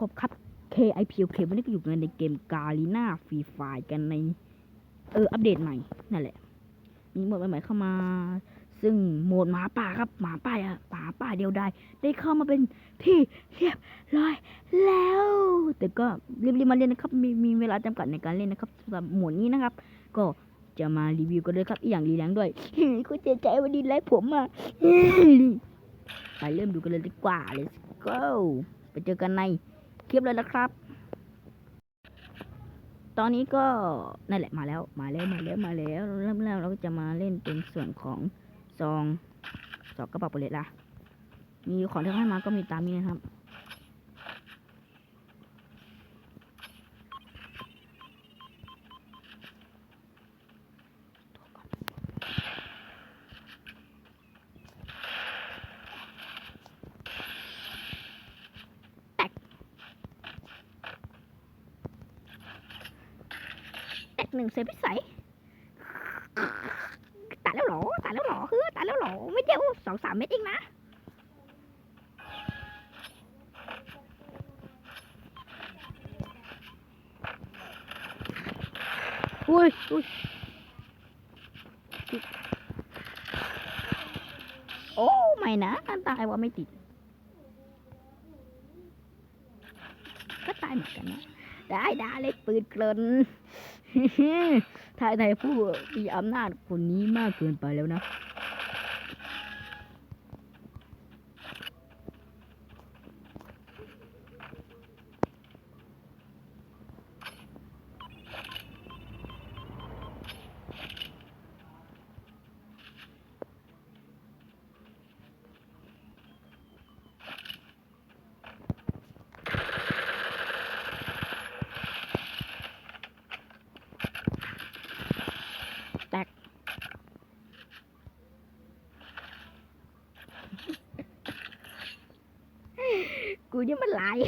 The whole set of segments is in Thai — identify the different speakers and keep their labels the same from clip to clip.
Speaker 1: ครบครับ KIPOK วันนี้ก็อยู่กันในเกมกาลีนาฟรีไฟกันใน เออ อัปเดตใหม่ นั่นแหละ มีโหมดใหม่ๆเข้ามา ซึ่งโหมดหมาป่าครับ หมาป่าอะหมาป่าเดียวดายได้เข้ามาเป็นที่เรียบร้อยแล้ว แต่ก็รีบๆมาเล่นนะครับ มีมีเวลาจำกัดในการเล่นนะครับสำหรับโหมดนี้นะครับ ก็จะมารีวิวกันเลยครับ อีกอย่างรีแรงด้วยคุณเจใจวันดีแลกผมอะไปเริ่มดูกันเลยดีกว่า let's go ไปเจอกันใน คลิปเลยนะครับ ตอนนี้ก็นั่นแหละมาแล้วมาแล้วมาแล้วมาแล้วเริ่มแรกเราก็จะมาเล่นเป็นส่วนของซองซองกระเป๋าเปรตละมีของที่ให้มาก็มีตามนี้นะครับ หนึ่งเซฟพิสัยตายแล้วหรอตายแล้วหรอเฮ้ยตายแล้วหรอไม่เดียวสองสามเม็ดเองนะอุ้ยอุ้ยโอ้ไม่นะอันตายว่าไม่ติด ก็ตายเหมือนกันนะได้ได้เล็กปืนเกลน ทายไทยผู้มีอำนาจคนนี้มากเกินไปแล้วนะ แตก กูนี่มันร้าย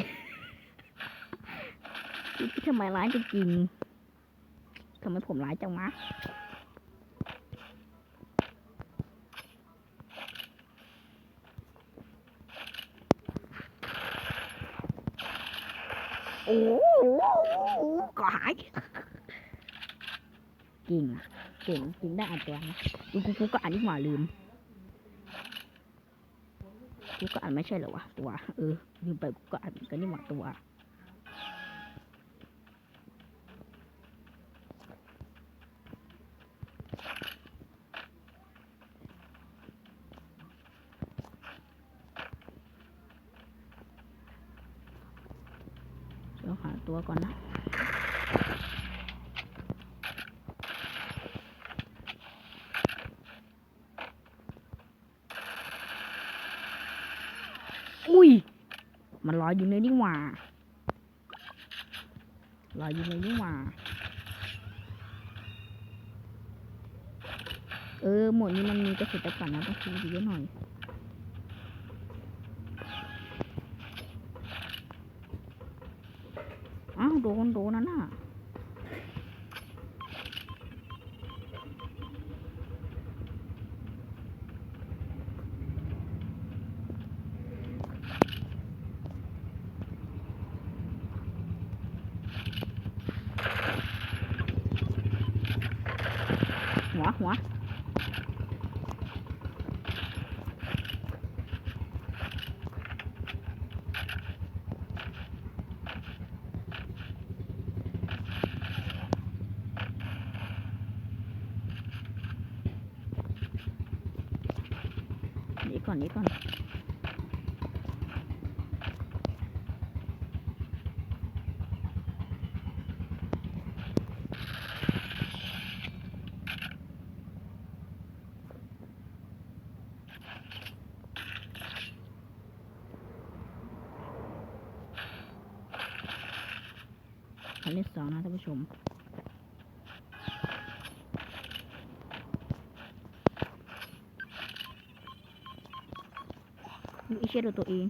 Speaker 1: ทำไมร้ายจริงทำไมผมร้ายจังวะโอ้โหก็หายจริงอะเก่งจริงได้อ่าตัวนะกูกูก็อ่านนี่หว่าลืม กูก็อ่านไม่ใช่เหรอวะตัว เออลืมไปกูก็อ่านกันนี่หว่าตัวเดี๋ยวหาตัวก่อนนะ อุ้ย มันลอยอยู่ในนี่หว่าลอยอยู่ในนี่หว่าเออ หมดนี้มันมีกระสุนตะกันะต้องซื้อเยอะหน่อย อ้าว โดน โดนนั่นน่ะ หัวหัวหนี่ก่อนหนี่ก่อน คันเลข สองนะท่านผู้ชมดูอีเชียดูตัวเอง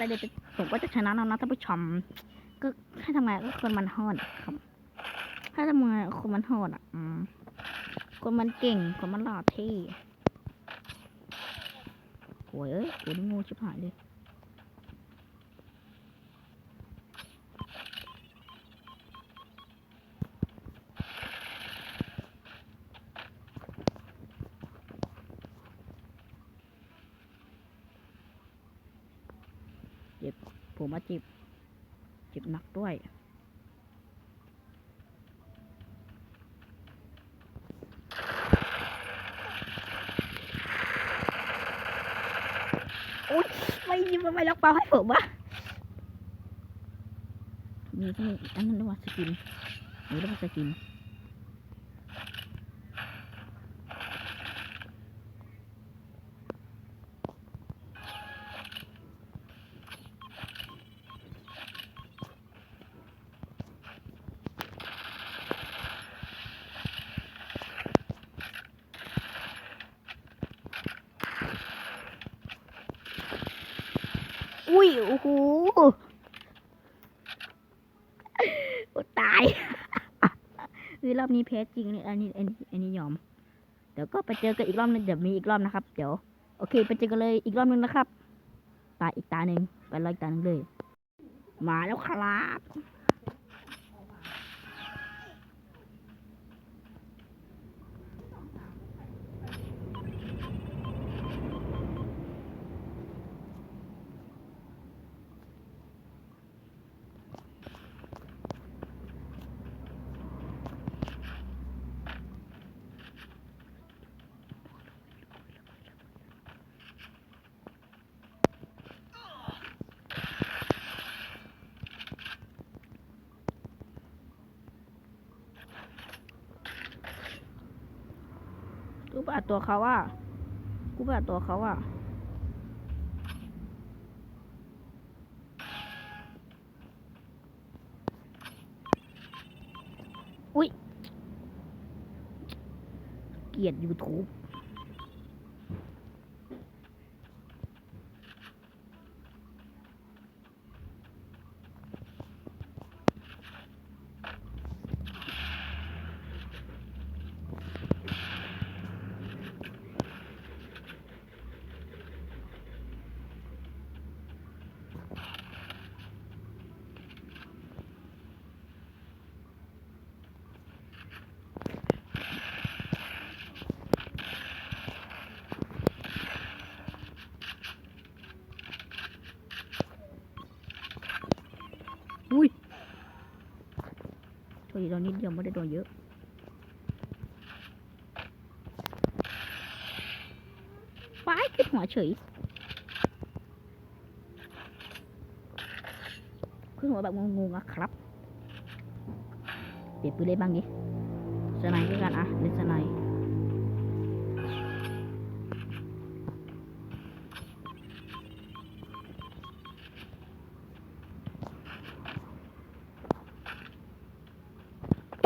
Speaker 1: อีกแค่เดียวจะผมก็จะชนะแล้วนะท่านผู้ชมก็ให้ทำไงก็คนมันฮอดครับ ถ้าทำไงคนมันฮอดอะคนมันเก่งคนมันหล่อเท่โอ้ยเอ้ยโหนี่โงูชิบหายเลย ผมมาจิบจิบหนักด้วยอุ๊ยไม่ยิงไม่ล็อกเป้าให้ผมวะมีก็มีอันนั้นด้วยสกินนี่ต้องสกิน โอ้โหตายคือรอบนี้แพ้จริงเนี่ยอันนี้อันนี้อันนี้ยอม เดี๋ยวก็ไปเจอกันอีกรอบนึงเดี๋ยวมีอีกรอบนะครับ เดี๋ยว โอเค ไปเจอกันเลยอีกรอบนึงนะครับ ตาอีกตาหนึ่งไปรออีกตาหนึ่งเลย มาแล้วครับ กูไป อัดตัวเขาอะกูไปอัดตัวเขาอะอุ้ยเกลียดยูทูบ โชคดีเรานิดเดียวไม่ได้โดนเยอะว้ายขึ้นหัวเฉย ขึ้นหัวแบบงงๆอะครับเปลี่ยนปืนเลยบ้างดิสไนด์ด้วยกันอะเล่นสไนด์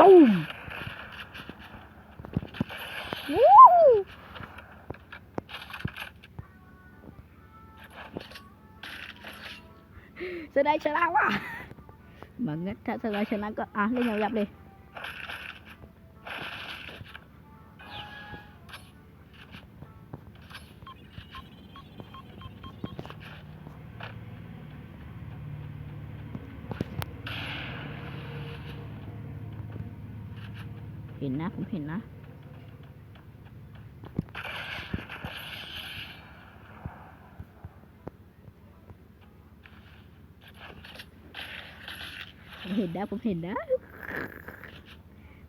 Speaker 1: ตุ้มวู้สไนด์ชนะว่ะเหมือนงั้นถ้ เห็นนะ ผมเห็นนะ ผมเห็นนะ ผมเห็นนะ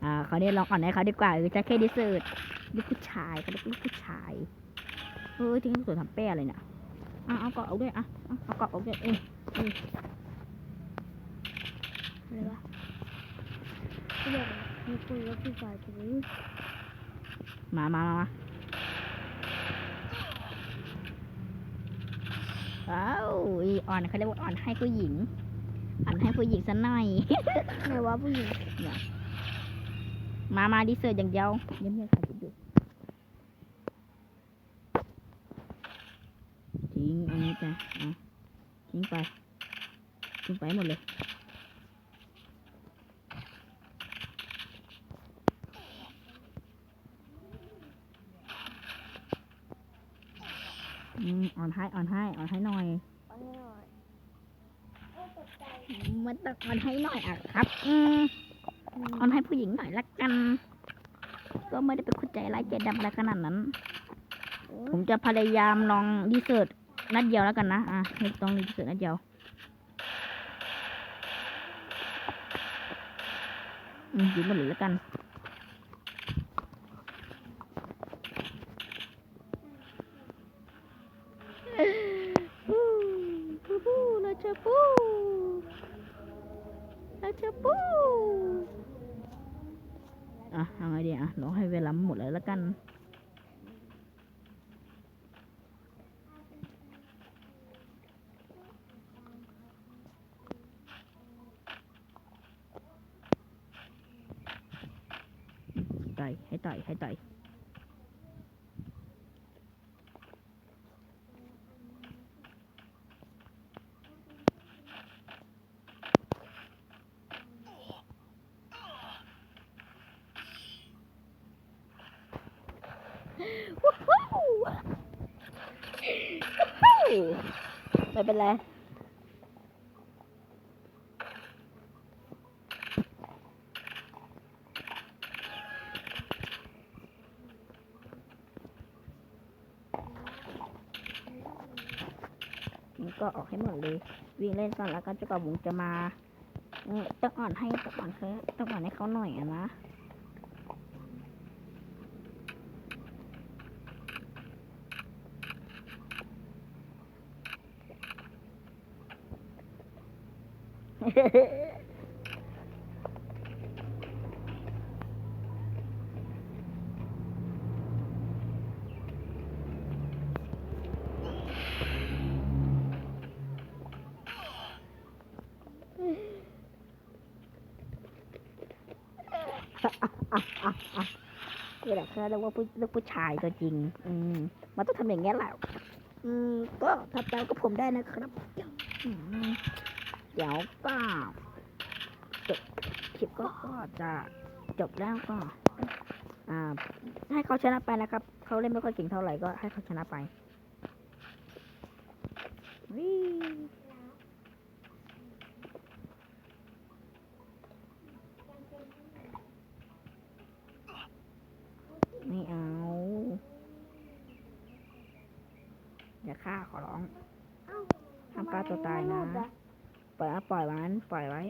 Speaker 1: อ่าเขาเนี่ยลองอ่อนให้เขาดีกว่าเออจะแค่ดิเซอร์ลูกผู้ชายเขาเรียกลูกผู้ชายเออทิ้งสวนทำแป้อะไรเนี่ยอะเอาเกาะเอาด้วยอะเอาเกาะเอาด้วยเออเอออะไรวะ
Speaker 2: เขาบอกว่า มีคนรถไฟฟ้าตรงนี้
Speaker 1: มามามามาว้าวอีอ่อนเขาเรียกว่าอ่อนให้ผู้หญิง อ่อนให้ผู้หญิงซะหน่อย
Speaker 2: ไหนว่าผู้หญิง
Speaker 1: มามาดิเซอร์อย่างเดียวเยี่ยมเลยค่ะคิดดูทิ้งอันนี้ไปอะทิ้งไปทิ้งไปหมดเลย อืมอ่อนให้อ่อนให้อ่อนให้หน่อย
Speaker 2: เอาให้หน่อยโอ้ตกใจ
Speaker 1: มันต้องอ่อนให้หน่อยอะครับอืม
Speaker 2: อืม
Speaker 1: อ่อนให้ผู้หญิงหน่อยละกัน ก็ไม่ได้เป็นคนใจร้ายใจดำอะไรขนาดนั้น
Speaker 2: โอ้
Speaker 1: ผมจะพยายามลองดีเซิร์ตนัดเดียวแล้วกันนะอะไม่ต้องดีเซิร์ตนัดเดียวอืมยิงหมดเลยแล้วกัน ปูปูปูเราจะปูเราจะปูอะเอาไงดีอะรอให้เวลาหมดเลยแล้วกัน ต่อยให้ต่อยให้ต่อยวู้ฮู้วู้ฮู้ไม่เป็นไร มัน ก็ออกให้หมดเลย วิ่งเล่นก่อนแล้วก็เจะกระบุงจะมาเออต้องอ่อนให้ต้องอ่อนเขาต้องอ่อนให้เขาหน่อยอะนะ นี่แหละเขาเรียกว่าผู้ลูกผู้ชายตัวจริง อืม มันต้องทำอย่างเงี้ยแหละอืม ก็ทำตามกับผมได้นะครับเดี๋ยวก็จบคลิปก็จะจบแล้วก็ อ่า ให้เขาชนะไปนะครับ เขาเล่นไม่ค่อยเก่งเท่าไหร่ก็ให้เขาชนะไปวิไม่เอา อย่าฆ่าขอร้อง
Speaker 2: เอ้า
Speaker 1: ห้ามฆ่าตัวตายนะ
Speaker 2: ทำไมไม่รอดอ
Speaker 1: ปล่อยปล่อยมันปล่อยไว้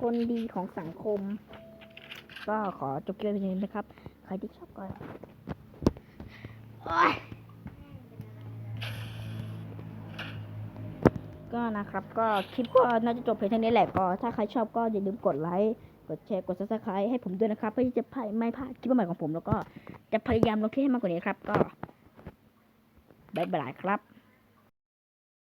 Speaker 1: คนดีของสังคม ก็ขอจบเกมเพียงเท่านี้นะครับ ใครที่ชอบก็โอ๊ย ก็นะครับ ก็คลิปก็น่าจะจบเพียงเท่านี้แหละก็ถ้าใครชอบก็อย่าลืมกดไลค์กดแชร์กด subscribe ให้ผมด้วยนะครับเพื่อที่จะไม่พลาดคลิปใหม่ของผมแล้วก็จะพยายามลงคลิปให้มากกว่านี้ครับ ก็บ๊ายบายครับ